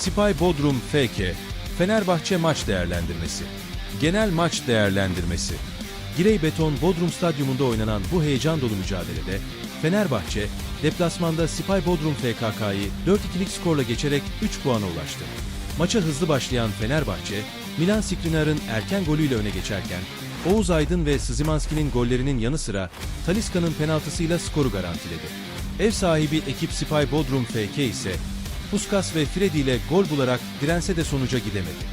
Sipay Bodrum FK, Fenerbahçe maç değerlendirmesi. Genel maç değerlendirmesi. Girey Beton Bodrum Stadyumunda oynanan bu heyecan dolu mücadelede Fenerbahçe, deplasmanda Sipay Bodrum FKK'yı 4-2'lik skorla geçerek 3 puana ulaştı. Maça hızlı başlayan Fenerbahçe, Milan Skriniar'ın erken golüyle öne geçerken, Oğuz Aydın ve Szymanski'nin gollerinin yanı sıra Taliska'nın penaltısıyla skoru garantiledi. Ev sahibi ekip Sipay Bodrum FK ise Puskas ve Freddy ile gol bularak dirense de sonuca gidemedi.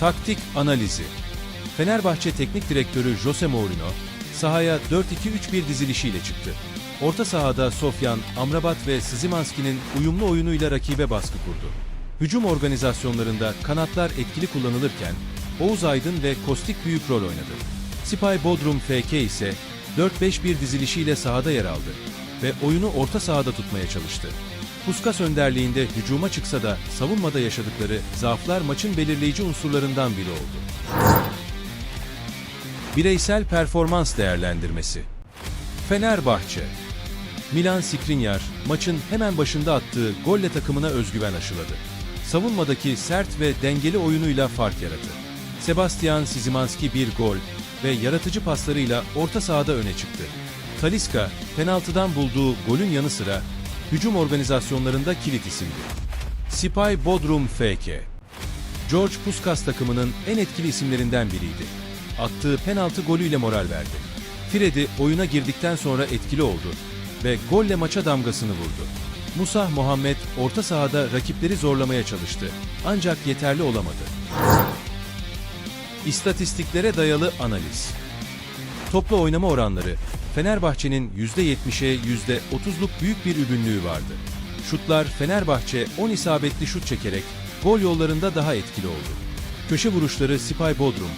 Taktik analizi Fenerbahçe Teknik Direktörü Jose Mourinho, sahaya 4-2-3-1 dizilişiyle çıktı. Orta sahada Sofyan, Amrabat ve Szymanski'nin uyumlu oyunuyla rakibe baskı kurdu. Hücum organizasyonlarında kanatlar etkili kullanılırken, Oğuz Aydın ve Kostik büyük rol oynadı. Sipay Bodrum FK ise 4-5-1 dizilişiyle sahada yer aldı ve oyunu orta sahada tutmaya çalıştı. Puskas önderliğinde hücuma çıksa da savunmada yaşadıkları zaaflar maçın belirleyici unsurlarından biri oldu. Bireysel performans değerlendirmesi. Fenerbahçe. Milan Skriniar maçın hemen başında attığı golle takımına özgüven aşıladı. Savunmadaki sert ve dengeli oyunuyla fark yarattı. Sebastian Szymanski bir gol ve yaratıcı paslarıyla orta sahada öne çıktı. Taliska penaltıdan bulduğu golün yanı sıra hücum organizasyonlarında kilit isimdi. Sipay Bodrum FK George Puskas takımının en etkili isimlerinden biriydi. Attığı penaltı golüyle moral verdi. Freddy oyuna girdikten sonra etkili oldu ve golle maça damgasını vurdu. Musa Muhammed orta sahada rakipleri zorlamaya çalıştı ancak yeterli olamadı. İstatistiklere dayalı analiz. Toplu oynama oranları Fenerbahçe'nin %70'e %30'luk büyük bir übünlüğü vardı. Şutlar Fenerbahçe 10 isabetli şut çekerek gol yollarında daha etkili oldu. Köşe vuruşları Sipay Bodrum,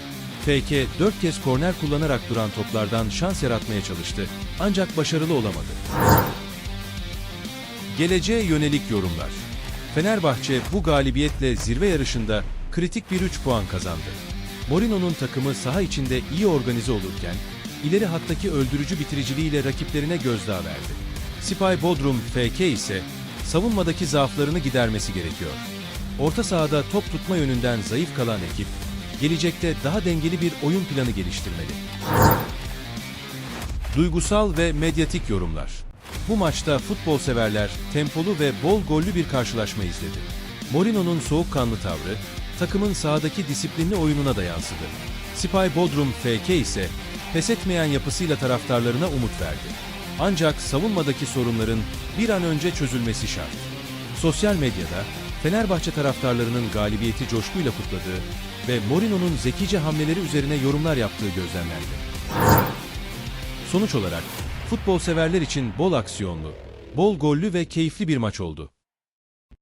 FK 4 kez korner kullanarak duran toplardan şans yaratmaya çalıştı ancak başarılı olamadı. Geleceğe yönelik yorumlar. Fenerbahçe bu galibiyetle zirve yarışında kritik bir 3 puan kazandı. Mourinho'nun takımı saha içinde iyi organize olurken, ileri hattaki öldürücü bitiriciliğiyle rakiplerine gözdağı verdi. Sipay Bodrum FK ise savunmadaki zaaflarını gidermesi gerekiyor. Orta sahada top tutma yönünden zayıf kalan ekip, gelecekte daha dengeli bir oyun planı geliştirmeli. Duygusal ve medyatik yorumlar. Bu maçta futbol severler tempolu ve bol gollü bir karşılaşma izledi. Mourinho'nun soğukkanlı tavrı takımın sahadaki disiplinli oyununa da yansıdı. Sipay Bodrum FK ise pes etmeyen yapısıyla taraftarlarına umut verdi. Ancak savunmadaki sorunların bir an önce çözülmesi şart. Sosyal medyada Fenerbahçe taraftarlarının galibiyeti coşkuyla kutladığı ve Mourinho'nun zekice hamleleri üzerine yorumlar yaptığı gözlemlendi. Sonuç olarak futbol severler için bol aksiyonlu, bol gollü ve keyifli bir maç oldu.